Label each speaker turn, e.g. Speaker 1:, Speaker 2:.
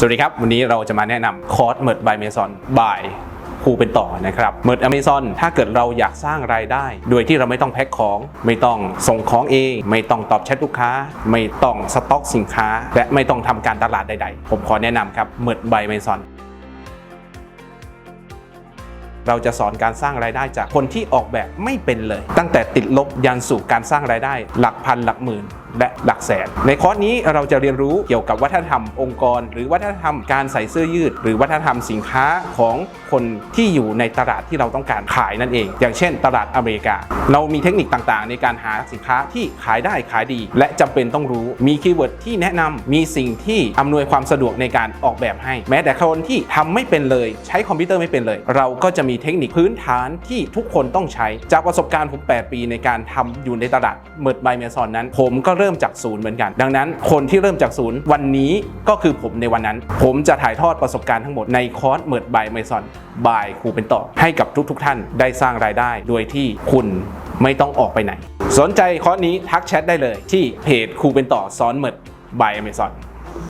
Speaker 1: สวัสดีครับ วันนี้เราจะมาแนะนำคอร์สเมิร์ดบายเมซอนบายครูเป็นต่อนะครับเมิร์ดอเมซอนถ้าเกิดเราอยากสร้างรายได้ โดยที่เราไม่ต้องแพ็คของ ไม่ต้องส่งของเอง ไม่ต้องตอบแชทลูกค้า ไม่ต้องสต็อกสินค้า และไม่ต้องทำการตลาดใด ๆ ผมขอแนะนำครับเมิร์ดบายเมซอนเราจะสอนการสร้างรายได้จากคนที่ออกแบบไม่เป็นเลย ตั้งแต่ติดลบยันสู่การสร้างรายได้ หลักพันหลักหมื่นและหลักแสน ในคอร์สนี้เราจะเรียนรู้เกี่ยวกับวัฒนธรรมองค์กร หรือวัฒนธรรมการใส่เสื้อยืด หรือวัฒนธรรมสินค้าของคนที่อยู่ในตลาดที่เราต้องการขายนั่นเอง อย่างเช่น ตลาดอเมริกา เรามีเทคนิคต่างๆ ในการหาสินค้าที่ขายได้ขายดี และจำเป็นต้องรู้มีคีย์เวิร์ดที่แนะนำมีสิ่งที่อำนวยความสะดวกในการออกแบบให้ แม้แต่คนที่ทำไม่เป็นเลย ใช้คอมพิวเตอร์ไม่เป็นเลย เราก็จะมีเทคนิคพื้นฐานที่ทุกคนต้องใช้จากประสบการณ์ผม8ปีในการทำอยู่ในตลาดเมิร์ดไบเมซอนนั้น ผมก็เริ่มจากศูนย์เหมือนกัน ดังนั้นคนที่เริ่มจากศูนย์วันนี้ก็คือผมในวันนั้น ผมจะถ่ายทอดประสบการณ์ทั้งหมดในคอร์สเมิร์ดไบเมซอนบายครูเป็นต่อ ให้กับทุกๆทท่านได้สร้างรายได้ โดยที่คุณไม่ต้องออกไปไหน สนใจคอร์สนี้ทักแชทได้เลยที่เพจครูเป็นต่อสอนเมิร์ดบายเมซอน